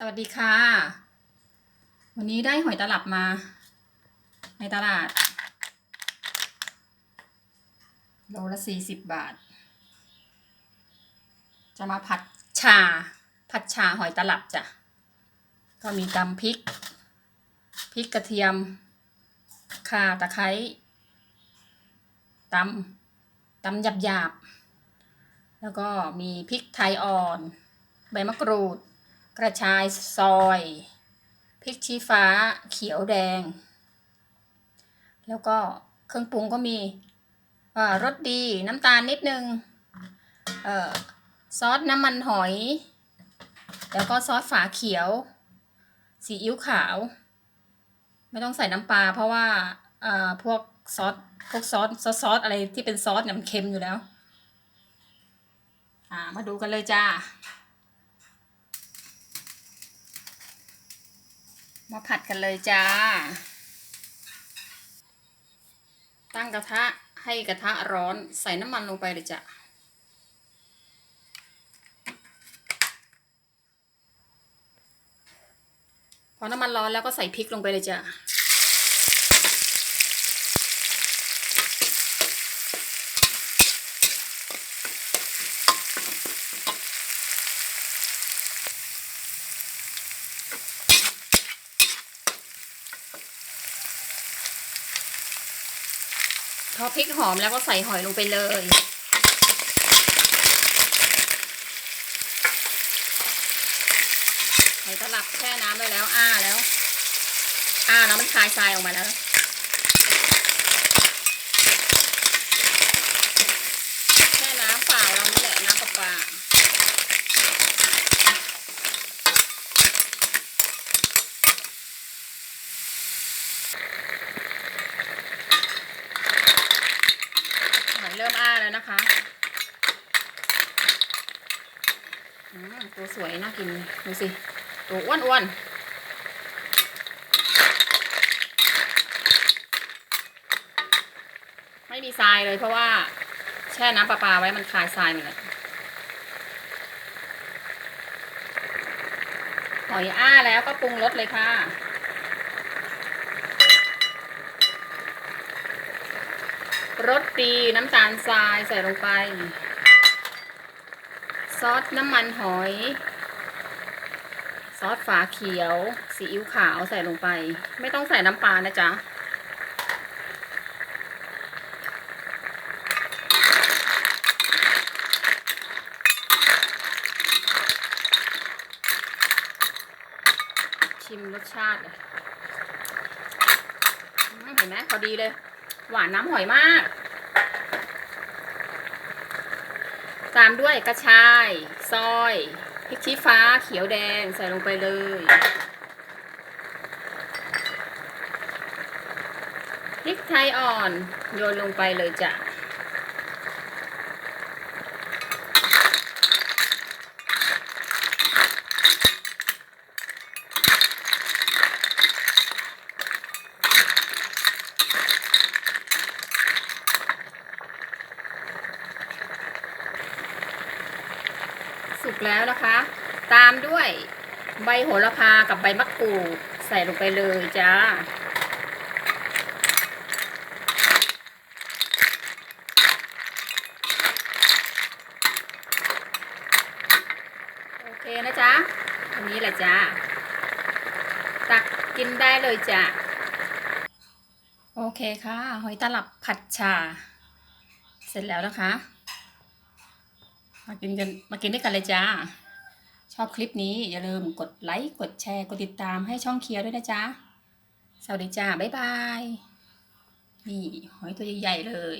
สวัสดีค่ะ วันนี้ได้หอยตลับมา ในตลาด โลละสี่สิบบาท จะมาผัดชา ผัดชาหอยตลับจ้ะ ก็มีตำพริก พริกกระเทียม ข่าตะไคร้ตำตำหยาบหยาบๆแล้วก็มีพริกไทยอ่อน ใบมะกรูด กระชายซอยพริกชี้ฟ้าเขียวแดง แล้วก็เครื่องปรุงก็มีรสดีน้ำตาลนิดนึงซอสน้ำมันหอย แล้วก็ซอสฝาเขียวซีอิ๊วขาว ไม่ต้องใส่น้ำปลาเพราะว่าพวกซอสพวกซอสซอสซอสอะไรที่เป็นซอสเนี่ยมันเค็มอยู่แล้ว อ่ามาดูกันเลยจ้า มาผัดกันเลยจ้า ตั้งกระทะให้กระทะร้อนใส่น้ำมันลงไปเลยจ้ะ พอน้ำมันร้อนแล้วก็ใส่พริกลงไปเลยจ้ะ พอพริกหอมแล้วก็ใส่หอยลงไปเลย หอยตลับแช่น้ำไว้แล้ว อ้าแล้ว อ้าแล้วมันคลายทรายออกมาแล้ว แช่น้ำเปล่าเรานี่แหละน้ำเปล่าๆหอย เริ่มอ้าแล้วนะคะตัวสวยน่ากินดูสิ ตัวอ้วนๆไม่มีทรายเลยเพราะว่า แช่น้ำประปาไว้มันคลายทรายหมดเลยหอยอ้าแล้วก็ปรุงรสเลยค่ะ รสดีน้ำตาลทรายใส่ลงไป ซอสน้ำมันหอย ซอสฝาเขียวซีอิ๊วขาวใส่ลงไป ไม่ต้องใส่น้ำปลานะจ๊ะชิมรสชาติเลยอืมเห็นไหมพอดีเลย หวานน้ำหอยมาก ตามด้วยกระชาย ซอยพริกชี้ฟ้าเขียวแดงใส่ลงไปเลยพริกไทยอ่อนโยนลงไปเลยจ้ะ สุกแล้วนะคะ ตามด้วยใบโหระพากับใบมะกรูดใส่ลงไปเลยจ้า โอเคนะจ๊ะอันนี้แหละจ้า ตักกินได้เลยจ้ะโอเคค่ะ หอยตลับผัดชา เสร็จแล้วนะคะ มากินกันมากินด้วยกันเลยจ้า ชอบคลิปนี้อย่าลืมกดไลค์กดแชร์กดติดตามให้ช่องเคียร์ด้วยนะจ๊ะสวัสดีจ้าบ๊ายบายนี่หอยตัวใหญ่ๆเลย